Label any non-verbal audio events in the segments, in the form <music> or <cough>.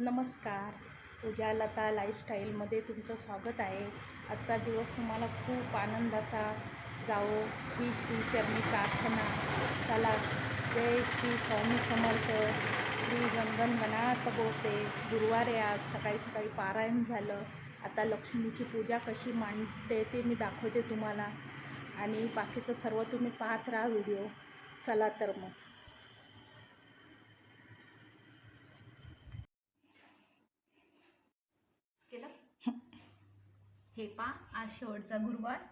नमस्कार. पूजा लता लाईफस्टाईलमध्ये तुमचं स्वागत आहे. आजचा दिवस तुम्हाला खूप आनंदाचा जावो. ही श्री चरणी प्रार्थना. चला जय श्री स्वामी समर्थ. श्री गणगण बोलते गुरुवार आज सकाळी सकाळी पारायण झालं. आता लक्ष्मीची पूजा कशी मांडते ते मी दाखवते तुम्हाला. आणि बाकीचं सर्व तुम्ही पाहत राहा व्हिडिओ. चला तर मग. हे पा आज शेवटचा गुरुवार.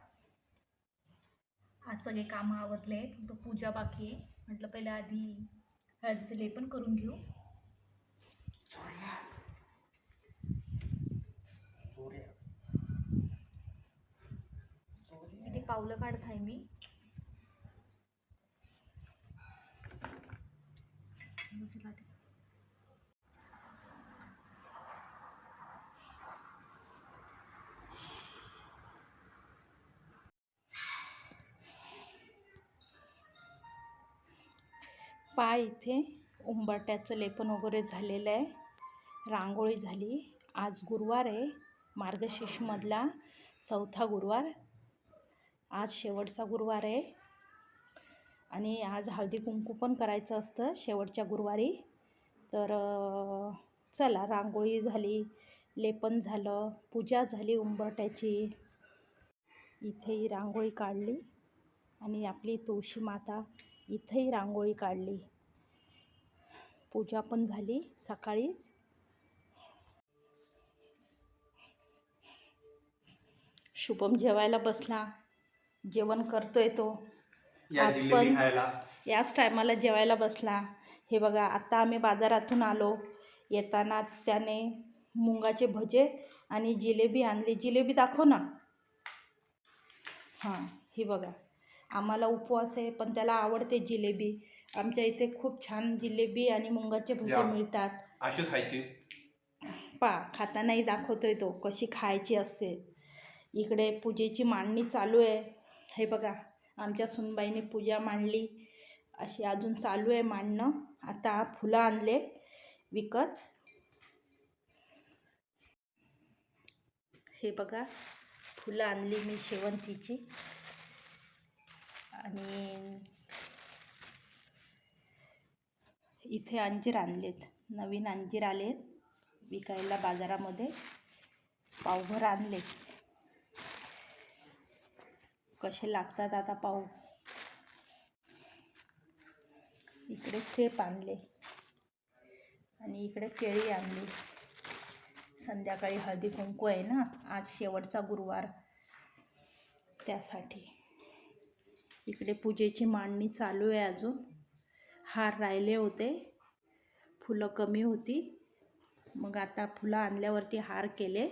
आज सगळे कामं आवरले फक्त पूजा बाकी आहे. म्हटलं पहिले आधी हळदीचं लेपन करून घेऊ. किती पावलं काढताय मी. चला. पाय इथे उंबरट्याचं लेपन वगैरे झालेलं आहे. रांगोळी झाली. आज गुरुवार आहे. मार्गशीर्षमधला चौथा गुरुवार. आज शेवटचा गुरुवार आहे. आणि आज हळदी कुंकू पण करायचं असतं शेवटच्या गुरुवारी. तर चला रांगोळी झाली लेपन झालं पूजा झाली उंबरट्याची इथेही रांगोळी काढली. आणि आपली तुळशी माता इथेही रांगोळी काढली. पूजा पण झाली सकाळीच. शुभम जेवायला बसला. जेवण करतोय तो. आज पण- याच टायमाला जेवायला बसला. हे बघा आता आम्ही बाजारातून आलो. येताना त्याने मुंगाचे भजे आणि जिलेबी आणली. जिलेबी दाखव ना. हां ही बघा. आम्हाला उपवास आहे पण त्याला आवडते जिलेबी. आमच्या इथे खूप छान जिलेबी आणि मुंगाचे भजे. मिळतात. अशी खायची? पा खातानाही दाखवतोय तो कशी खायची असते. इकडे पूजेची मांडणी चालू आहे. हे बघा आमच्या सुनबाईने पूजा मांडली. अशी अजून चालू आहे मांडणं. आता फुलं आणले विकत. हे बघा फुलं आणली मी शेवंतीची. आणि इथे अंजीर आणलेत. नवीन अंजीर आलेत. विकायला बाजारामध्ये पावभर आणले कसे लागतात आता पाव इकडे सेप आणले. आणि इकडे केळी आणली. संध्याकाळी हळदी कुंकू आहे ना? आज शेवटचा गुरुवार. त्यासाठी. इकडे पूजेची मांडणी चालू आहे अजून. हार राहिले होते. फुलं कमी होती. मग आता फुलं आणल्यावरती हार केले.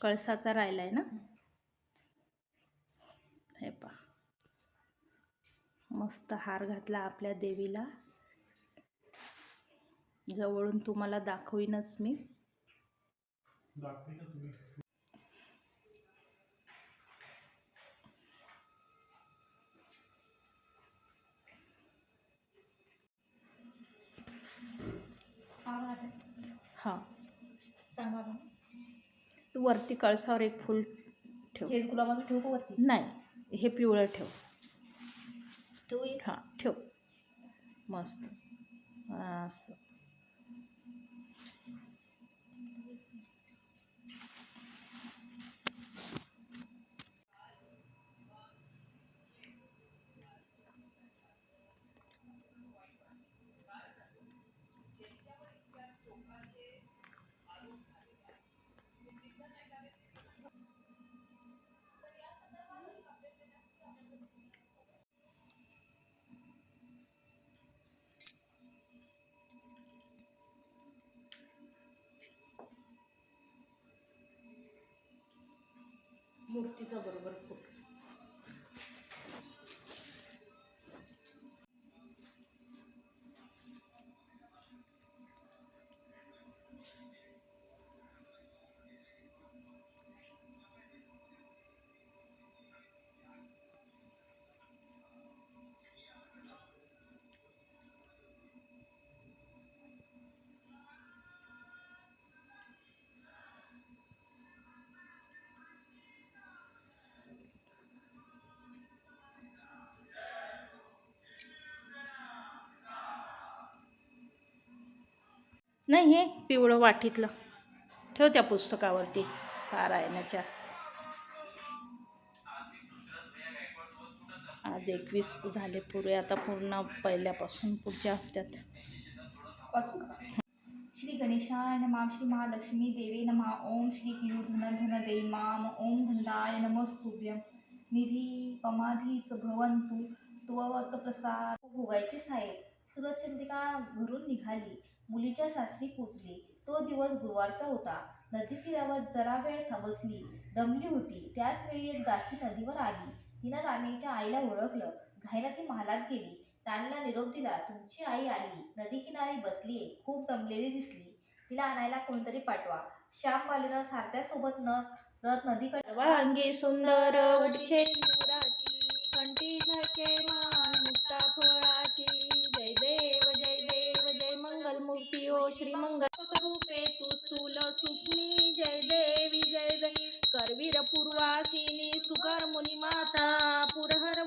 कळसाचा राहिला आहे ना? हे पा मस्त हार घातला आपल्या देवीला. जवळून तुम्हाला दाखवीनच मी. हाँ. चांगला तू वरती कळसावर एक फुल ठेव. हेच गुलाबाचं ठेवू का वरती? नाही हे पिवळं ठेव. ठेवू हाँ ठेव. मस्त. असं. मूर्तीचा बरोबर फोटो. नाही हे पिवळं वाटीतलं. ठेव त्या पुस्तकावरती पारायणाच्या. आज एकवीस झाले पुरे आता पूर्ण पहिल्यापासून पुढच्या हप्त्यात. श्री गणेशाय नमः श्री महालक्ष्मी देवे नमा ओम श्री क्लू धन धन दे माम ओम धनदाय नमस्तुभ्यम निधी पमाधीच भवंतु त्ववत प्रसाद भोगायचे आहे सुरचंद्रिका घरून निघाली. मुलीच्या सासरी पोचली. तो दिवस गुरुवारचा होता. नदी तीरावर जरा वेळ थांबसली. दमली होती. त्याच वेळी एक दासी नदीवर आली. तिनं राणीच्या आईला ओळखलं. घाईला ती महालात गेली. राणीला निरोप दिला तुमची आई आली. नदी किनारी बसलीये. खूप दमलेली दिसली. तिला आणायला कोणतरी पाठवा. श्यामबालीनं सारथ्यासोबत न रथ नदीकडे अंगी सुंदर श्री मंगल रूपे तू स्थूल सूक्ष्मी जय देवी जय देवी करवीर पूर्वासिनी सुकर मुनी माता पुरहर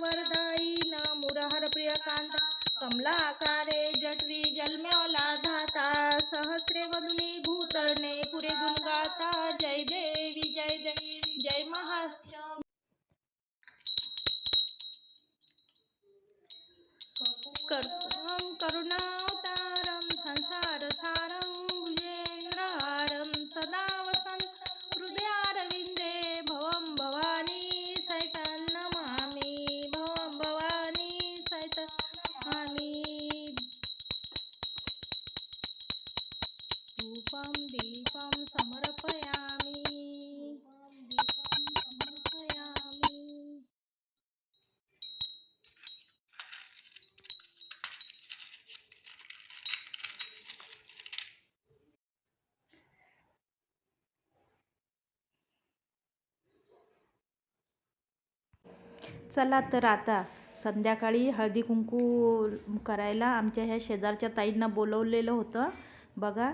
चला तर आता संध्याकाळी हळदी कुंकू करायला आमच्या ह्या शेजारच्या ताईंना बोलवलेलं होतं. बघा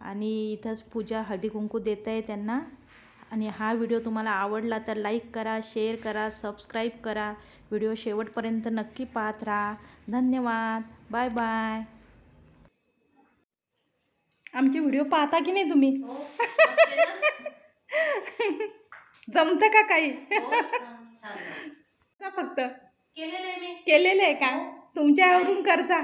आणि इथंच पूजा हळदी कुंकू देत आहे त्यांना. आणि हा व्हिडिओ तुम्हाला आवडला तर लाईक करा शेअर करा सबस्क्राईब करा. व्हिडिओ शेवटपर्यंत नक्की पाहत राहा. धन्यवाद. Bye bye. आमचे व्हिडिओ पाहता की नाही तुम्ही? <laughs> जमतं का काही? जा फक्त. केलेलं आहे मी. केलेलं आहे का? तुमच्यावरून करजा.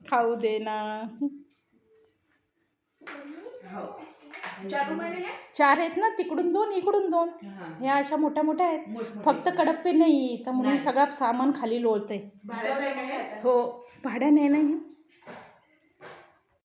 खाऊ दे ना. चार आहेत ना तिकडून दोन इकडून दोन. ह्या अशा मोठ्या मोठ्या आहेत. फक्त कडप्पे नाही तर म्हणून सगळं सामान खाली लोळतंय. हो? भाड्याने नाही